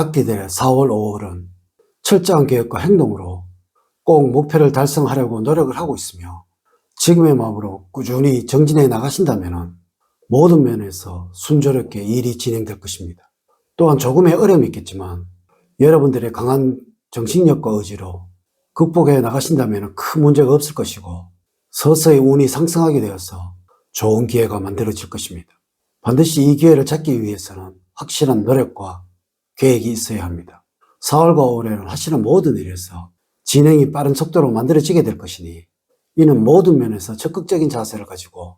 닥디들의 4월, 5월은 철저한 계획과 행동으로 꼭 목표를 달성하려고 노력을 하고 있으며 지금의 마음으로 꾸준히 정진해 나가신다면 모든 면에서 순조롭게 일이 진행될 것입니다. 또한 조금의 어려움이 있겠지만 여러분들의 강한 정신력과 의지로 극복해 나가신다면 큰 문제가 없을 것이고 서서히 운이 상승하게 되어서 좋은 기회가 만들어질 것입니다. 반드시 이 기회를 잡기 위해서는 확실한 노력과 계획이 있어야 합니다. 4월과 5월에는 하시는 모든 일에서 진행이 빠른 속도로 만들어지게 될 것이니 이는 모든 면에서 적극적인 자세를 가지고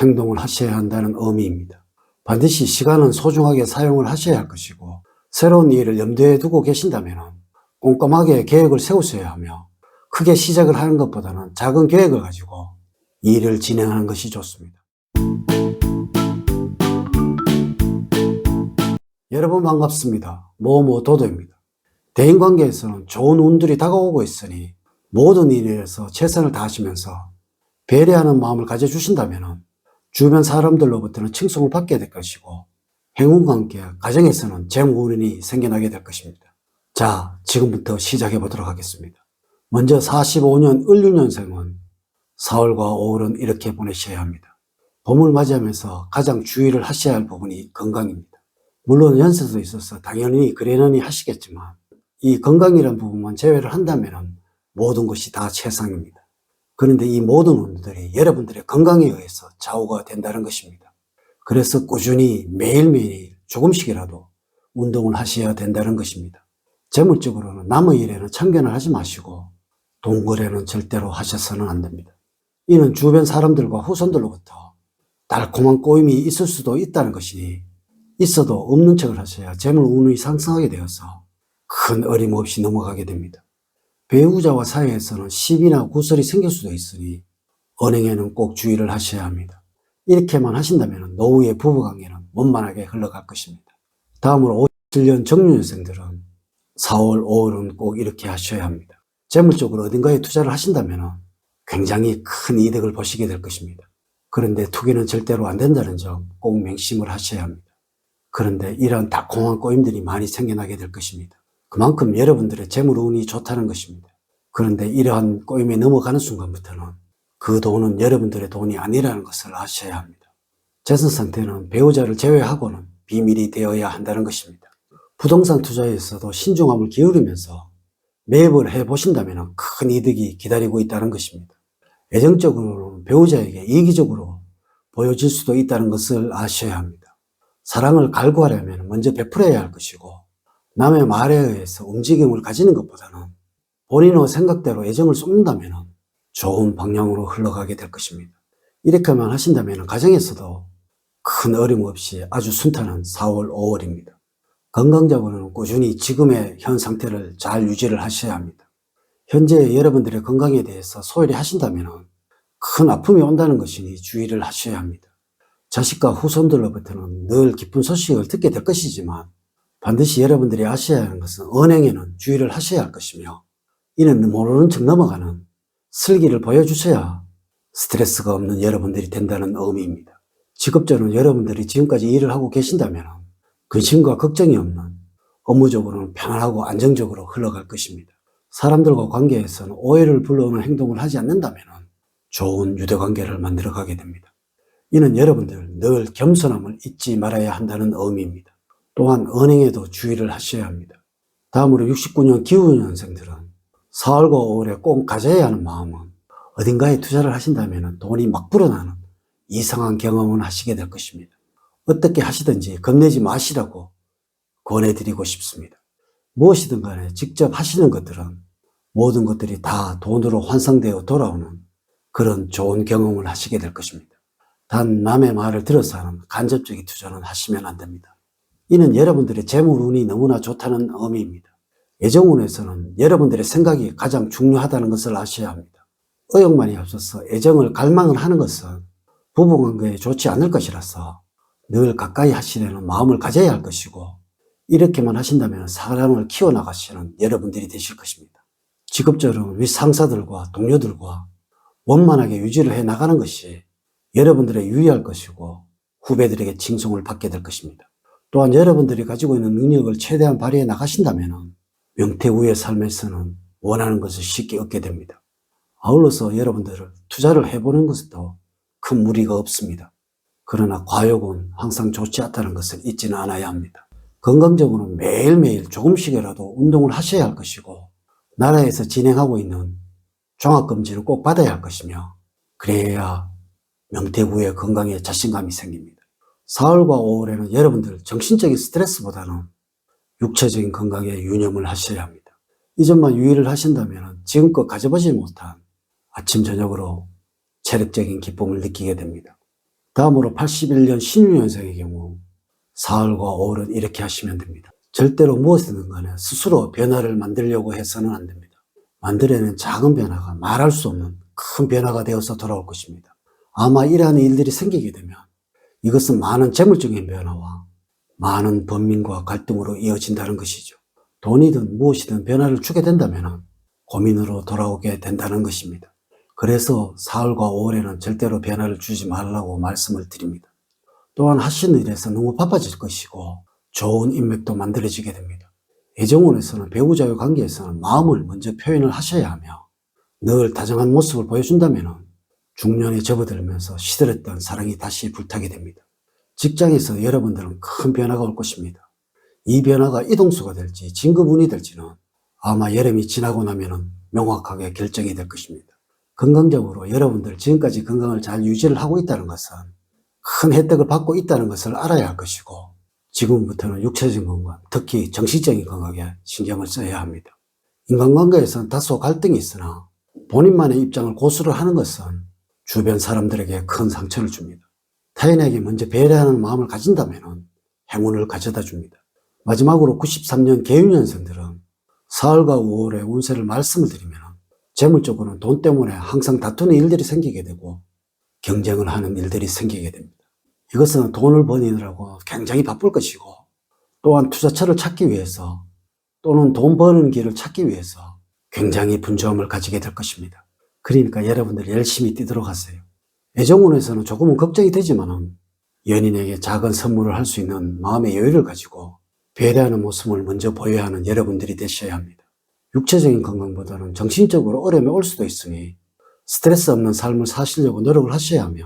행동을 하셔야 한다는 의미입니다. 반드시 시간은 소중하게 사용을 하셔야 할 것이고 새로운 일을 염두에 두고 계신다면 꼼꼼하게 계획을 세우셔야 하며 크게 시작을 하는 것보다는 작은 계획을 가지고 일을 진행하는 것이 좋습니다. 여러분 반갑습니다. 모모 도도입니다. 대인관계에서는 좋은 운들이 다가오고 있으니 모든 일에서 최선을 다하시면서 배려하는 마음을 가져주신다면 주변 사람들로부터는 칭송을 받게 될 것이고 함께 가정에서는 재무운이 생겨나게 될 것입니다. 자, 지금부터 시작해 보도록 하겠습니다. 먼저 45년 을류년생은 4월과 5월은 이렇게 보내셔야 합니다. 봄을 맞이하면서 가장 주의를 하셔야 할 부분이 건강입니다. 물론 연세도 있어서 당연히 그래너니 하시겠지만 이 건강이라는 부분만 제외를 한다면 모든 것이 다 최상입니다. 그런데 이 모든 운들이 여러분들의 건강에 의해서 좌우가 된다는 것입니다. 그래서 꾸준히 매일매일 조금씩이라도 운동을 하셔야 된다는 것입니다. 재물적으로는 남의 일에는 참견을 하지 마시고 동거래는 절대로 하셔서는 안 됩니다. 이는 주변 사람들과 후손들로부터 달콤한 꼬임이 있을 수도 있다는 것이니 있어도 없는 척을 하셔야 재물 운이 상승하게 되어서 큰 어림없이 넘어가게 됩니다. 배우자와 사이에서는 시비나 구설이 생길 수도 있으니 언행에는 꼭 주의를 하셔야 합니다. 이렇게만 하신다면 노후의 부부관계는 원만하게 흘러갈 것입니다. 다음으로 57년 정유년생들은 4월, 5월은 꼭 이렇게 하셔야 합니다. 재물적으로 어딘가에 투자를 하신다면 굉장히 큰 이득을 보시게 될 것입니다. 그런데 투기는 절대로 안 된다는 점 꼭 명심을 하셔야 합니다. 그런데 이런 달콤한 꼬임들이 많이 생겨나게 될 것입니다. 그만큼 여러분들의 재물 운이 좋다는 것입니다. 그런데 이러한 꼬임에 넘어가는 순간부터는 그 돈은 여러분들의 돈이 아니라는 것을 아셔야 합니다. 재산 상태는 배우자를 제외하고는 비밀이 되어야 한다는 것입니다. 부동산 투자에서도 신중함을 기울이면서 매입을 해 보신다면 큰 이득이 기다리고 있다는 것입니다. 애정적으로는 배우자에게 이기적으로 보여질 수도 있다는 것을 아셔야 합니다. 사랑을 갈구하려면 먼저 베풀어야 할 것이고 남의 말에 의해서 움직임을 가지는 것보다는 본인의 생각대로 애정을 쏟는다면 좋은 방향으로 흘러가게 될 것입니다. 이렇게만 하신다면 가정에서도 큰 어림 없이 아주 순탄한 4월, 5월입니다. 건강적으로는 꾸준히 지금의 현 상태를 잘 유지를 하셔야 합니다. 현재 여러분들의 건강에 대해서 소홀히 하신다면 큰 아픔이 온다는 것이니 주의를 하셔야 합니다. 자식과 후손들로부터는 늘 기쁜 소식을 듣게 될 것이지만 반드시 여러분들이 아셔야 하는 것은 언행에는 주의를 하셔야 할 것이며 이는 모르는 척 넘어가는 슬기를 보여주셔야 스트레스가 없는 여러분들이 된다는 의미입니다. 직업적으로 여러분들이 지금까지 일을 하고 계신다면 근심과 걱정이 없는 업무적으로는 편안하고 안정적으로 흘러갈 것입니다. 사람들과 관계에서는 오해를 불러오는 행동을 하지 않는다면 좋은 유대관계를 만들어가게 됩니다. 이는 여러분들 늘 겸손함을 잊지 말아야 한다는 의미입니다. 또한 언행에도 주의를 하셔야 합니다. 다음으로 69년 기후년생들은 4월과 5월에 꼭 가져야 하는 마음은 어딘가에 투자를 하신다면 돈이 막 불어나는 이상한 경험을 하시게 될 것입니다. 어떻게 하시든지 겁내지 마시라고 권해드리고 싶습니다. 무엇이든 간에 직접 하시는 것들은 모든 것들이 다 돈으로 환상되어 돌아오는 그런 좋은 경험을 하시게 될 것입니다. 단 남의 말을 들어서 하는 간접적인 투자는 하시면 안 됩니다. 이는 여러분들의 재물 운이 너무나 좋다는 의미입니다. 애정운에서는 여러분들의 생각이 가장 중요하다는 것을 아셔야 합니다. 의욕만이 없어서 애정을 갈망을 하는 것은 부부관계에 좋지 않을 것이라서 늘 가까이 하시려는 마음을 가져야 할 것이고 이렇게만 하신다면 사람을 키워나가시는 여러분들이 되실 것입니다. 직업적으로 윗상사들과 동료들과 원만하게 유지를 해 나가는 것이 여러분들의 유의할 것이고 후배들에게 칭송을 받게 될 것입니다. 또한 여러분들이 가지고 있는 능력을 최대한 발휘해 나가신다면 명태우의 삶에서는 원하는 것을 쉽게 얻게 됩니다. 아울러서 여러분들을 투자를 해보는 것도 큰 무리가 없습니다. 그러나 과욕은 항상 좋지 않다는 것을 잊지는 않아야 합니다. 건강적으로 매일매일 조금씩이라도 운동을 하셔야 할 것이고 나라에서 진행하고 있는 종합검진을 꼭 받아야 할 것이며 그래야 명태구의 건강에 자신감이 생깁니다. 4월과 5월에는 여러분들 정신적인 스트레스보다는 육체적인 건강에 유념을 하셔야 합니다. 이 점만 유의를 하신다면 지금껏 가져보지 못한 아침 저녁으로 체력적인 기쁨을 느끼게 됩니다. 다음으로 81년 신유년생의 경우 4월과 5월은 이렇게 하시면 됩니다. 절대로 무엇이든 간에 스스로 변화를 만들려고 해서는 안 됩니다. 만들어낸 작은 변화가 말할 수 없는 큰 변화가 되어서 돌아올 것입니다. 아마 이러한 일들이 생기게 되면 이것은 많은 재물적인 변화와 많은 번민과 갈등으로 이어진다는 것이죠. 돈이든 무엇이든 변화를 주게 된다면 고민으로 돌아오게 된다는 것입니다. 그래서 4월과 5월에는 절대로 변화를 주지 말라고 말씀을 드립니다. 또한 하시는 일에서 너무 바빠질 것이고 좋은 인맥도 만들어지게 됩니다. 애정원에서는 배우자의 관계에서는 마음을 먼저 표현을 하셔야 하며 늘 다정한 모습을 보여준다면 중년에 접어들면서 시들었던 사랑이 다시 불타게 됩니다. 직장에서 여러분들은 큰 변화가 올 것입니다. 이 변화가 이동수가 될지 진급운이 될지는 아마 여름이 지나고 나면 명확하게 결정이 될 것입니다. 건강적으로 여러분들 지금까지 건강을 잘 유지를 하고 있다는 것은 큰 혜택을 받고 있다는 것을 알아야 할 것이고 지금부터는 육체적인 건강, 특히 정신적인 건강에 신경을 써야 합니다. 인간관계에서는 다소 갈등이 있으나 본인만의 입장을 고수를 하는 것은 주변 사람들에게 큰 상처를 줍니다. 타인에게 먼저 배려하는 마음을 가진다면 행운을 가져다 줍니다. 마지막으로 93년 개유년생들은 4월과 5월의 운세를 말씀을 드리면 재물적으로는 돈 때문에 항상 다투는 일들이 생기게 되고 경쟁을 하는 일들이 생기게 됩니다. 이것은 돈을 버니느라고 굉장히 바쁠 것이고 또한 투자처를 찾기 위해서 또는 돈 버는 길을 찾기 위해서 굉장히 분주함을 가지게 될 것입니다. 그러니까 여러분들이 열심히 뛰도록 하세요. 애정운에서는 조금은 걱정이 되지만은 연인에게 작은 선물을 할 수 있는 마음의 여유를 가지고 배려하는 모습을 먼저 보여야 하는 여러분들이 되셔야 합니다. 육체적인 건강보다는 정신적으로 어려움이 올 수도 있으니 스트레스 없는 삶을 사시려고 노력을 하셔야 하며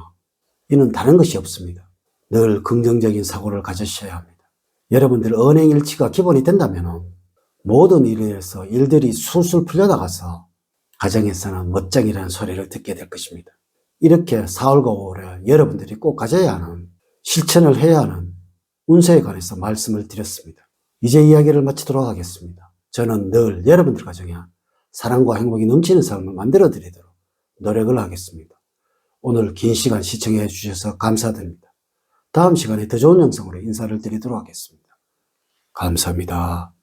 이는 다른 것이 없습니다. 늘 긍정적인 사고를 가지셔야 합니다. 여러분들 언행일치가 기본이 된다면 모든 일에서 일들이 술술 풀려나가서 가정에서는 멋쟁이라는 소리를 듣게 될 것입니다. 이렇게 4월과 5월에 여러분들이 꼭 가져야 하는 실천을 해야 하는 운세에 관해서 말씀을 드렸습니다. 이제 이야기를 마치도록 하겠습니다. 저는 늘 여러분들 가정에 사랑과 행복이 넘치는 삶을 만들어 드리도록 노력을 하겠습니다. 오늘 긴 시간 시청해 주셔서 감사드립니다. 다음 시간에 더 좋은 영상으로 인사를 드리도록 하겠습니다. 감사합니다.